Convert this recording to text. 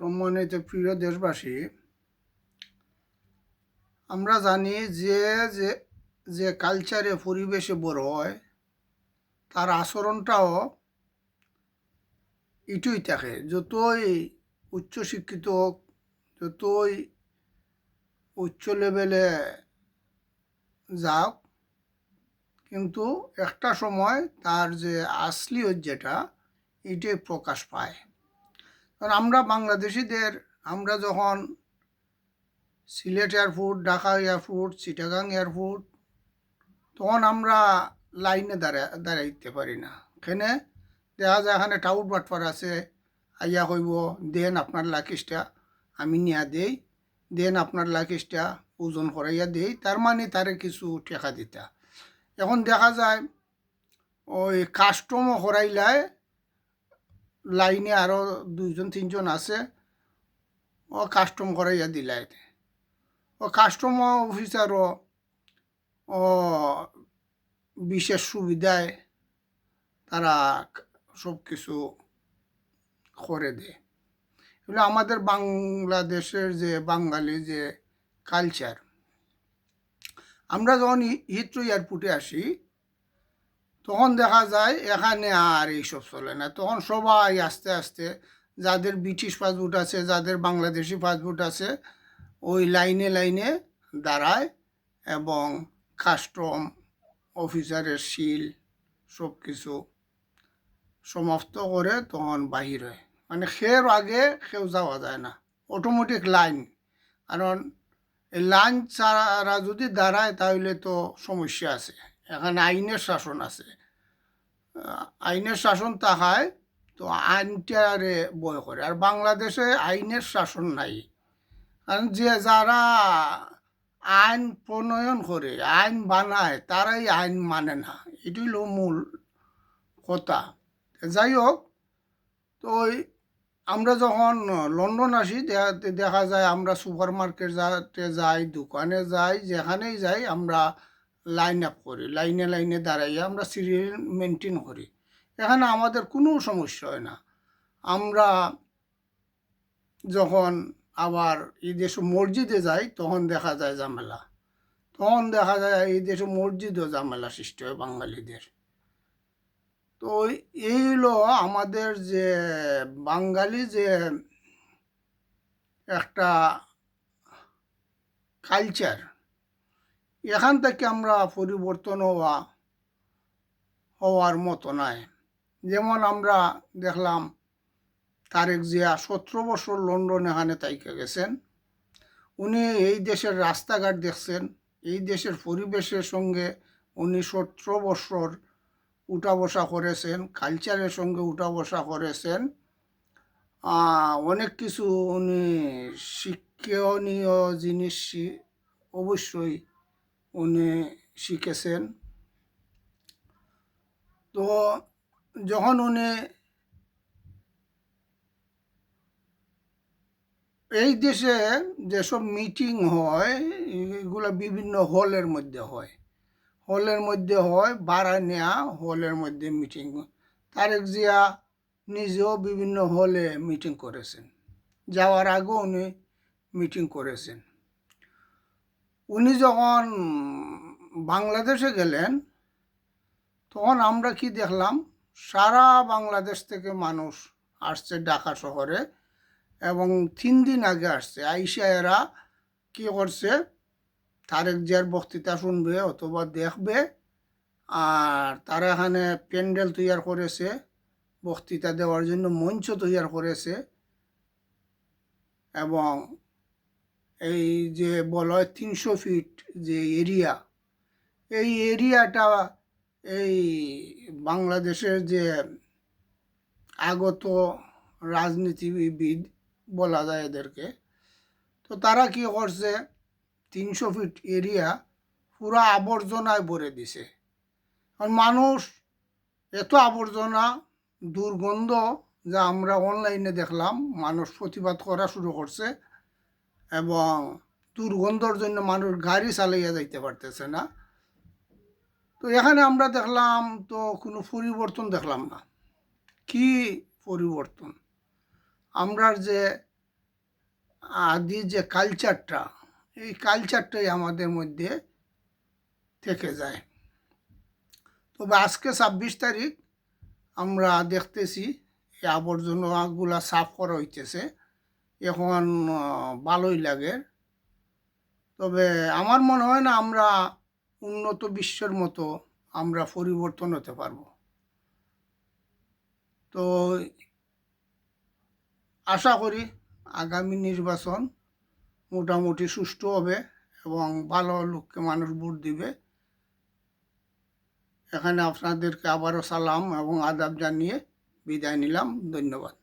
সম্মানিত প্রিয় দেশবাসী, আমরা জানি যে যে যে কালচারে পরিবেশে বড় হয়, তার আচরণটাও ইটুই থাকে, যতই উচ্চশিক্ষিত হোক, যতই উচ্চ লেভেলে যাক, কিন্তু একটা সময় তার যে আসলিয়ত যেটা এটাই প্রকাশ পায়। কারণ আমরা বাংলাদেশিদের, আমরা যখন Sylhet airport, Dhaka airport, Chittagong airport, তখন আমরা লাইনে দাঁড়া, দাঁড়াইতে পারি না। এখানে দেখা যায় এখানে টাউট বাটপার আছে, আইয়া কইব, দেন আপনার লাকিসটা আমি নিয়া দেই, দেন আপনার লাকিসটা ওজন করাইয়া দেই, তার মানে তারে কিছু টেকা দিতা। এখন দেখা যায়, ওই কাস্টমও করাইলায় লাইনে আরও দুইজন, তিনজন আছে। ও কাস্টম করাইয়া দিলাই ও কাস্টম অফিসারও ও বিশেষ সুবিধায় তারা সব কিছু করে দেয়। এগুলো আমাদের বাংলাদেশের যে বাঙালি যে কালচার আমরা যখন হিথ্রো এয়ারপোর্টে আসি তখন দেখা যায় এখানে আর এইসব চলে না। তখন সবাই আস্তে আস্তে যাদের ব্রিটিশ পাসপোর্ট আছে, যাদের বাংলাদেশি পাসপোর্ট আছে, ওই লাইনে লাইনে দাঁড়ায় এবং কাস্টম অফিসারের শিল সব কিছু সমাপ্ত করে তখন বাহির হয়। মানে সের আগে কেউ যাওয়া যায় না অটোমেটিক লাইন কারণ লাইন ছাড়া যদি দাঁড়ায় তাহলে তো সমস্যা আছে। এখানে আইনের শাসন আছে। আইনের শাসন তাহায়, তো আইনটারে বয় করে। আর বাংলাদেশে আইনের শাসন নাই। কারণ যে যারা আইন প্রণয়ন করে, আইন বানায়, তারাই আইন মানে না। এটি হলো মূল কথা। যাই হোক, তো ওই আমরা যখন লন্ডন আসি দেখা যায় আমরা সুপার মার্কেট যাতে যাই, দোকানে যাই, যেখানেই যাই, আমরা লাইন আপ করি লাইনে লাইনে দাঁড়াইয়া আমরা সিরিয়াল মেনটেন করি। এখানে আমাদের কোনো সমস্যা হয় না। আমরা যখন আবার এই দেশে মসজিদে যাই, তখন দেখা যায় ঝামেলা। তখন দেখা যায় এই দেশে মসজিদও ঝামেলা সৃষ্টি হয় বাঙালিদের। তো এই হলো আমাদের যে বাঙালি যে একটা কালচার এখান থেকে আমরা পরিবর্তন হওয়া, হওয়ার মতো নয় যেমন আমরা দেখলাম, তারেক জিয়া সতেরো বছর লন্ডন এখানে তাইকে গেছেন। উনি এই দেশের রাস্তাঘাট দেখছেন, এই দেশের পরিবেশের সঙ্গে উনি সতেরো বছর উঠা বসা করেছেন কালচারের সঙ্গে উঠা বসা করেছেন। অনেক কিছু উনি শিক্ষণীয় জিনিস, অবশ্যই উনি শিখেছেন। তো যখন উনি এই দেশে যেসব মিটিং হয়, এগুলো বিভিন্ন হলের মধ্যে হয়। হলের মধ্যে হয় ভাড়া নেওয়া হলের মধ্যে মিটিং। তারেক জিয়া নিজেও বিভিন্ন হলে মিটিং করেছেন। যাওয়ার আগেও উনি মিটিং করেছেন। উনি যখন বাংলাদেশে গেলেন, তখন আমরা কি দেখলাম? সারা বাংলাদেশ থেকে মানুষ আসছে ঢাকা শহরে এবং তিন দিন আগে আসছে। আইসা এরা কি করছে? তারেক জিয়ার বক্তৃতা শুনবে অথবা দেখবে। আর তারা এখানে প্যান্ডেল তৈরি করেছে, বক্তৃতা দেওয়ার জন্য মঞ্চ তৈরি করেছে। এবং এই যে বলা হয় তিনশো ফিট যে এরিয়া এই এরিয়াটা এই বাংলাদেশের যে আগত রাজনীতিবিদ বলা যায় এদেরকে, তো তারা কি করছে? তিনশো ফিট এরিয়া পুরো আবর্জনায় ভরে দিছে। কারণ মানুষ এত আবর্জনা, দুর্গন্ধ যা আমরা অনলাইনে দেখলাম, মানুষ প্রতিবাদ করা শুরু করছে। এবং দুর্গন্ধর জন্য মানুষ গাড়ি চালাইয়া যাইতে পারতেছে না। তো এখানে আমরা দেখলাম তো কোনো পরিবর্তন দেখলাম না। কি পরিবর্তন? আমরা যে আদি যে কালচারটা এই কালচারটাই আমাদের মধ্যে থেকে যায়। তবে আজকে ছাব্বিশ তারিখ আমরা দেখতেছি, এই আবর্জনাগুলা সাফ করা হইতেছে। এখন ভালোই লাগে। তবে আমার মনে হয় না আমরা উন্নত বিশ্বের মতো আমরা পরিবর্তন হতে পারব। তো আশা করি আগামী নির্বাচন মোটামুটি সুষ্ঠু হবে এবং ভালো লোককে মানুষ ভোট দিবে। এখানে আপনাদেরকে আবারও সালাম এবং আদাব জানিয়ে বিদায় নিলাম। ধন্যবাদ।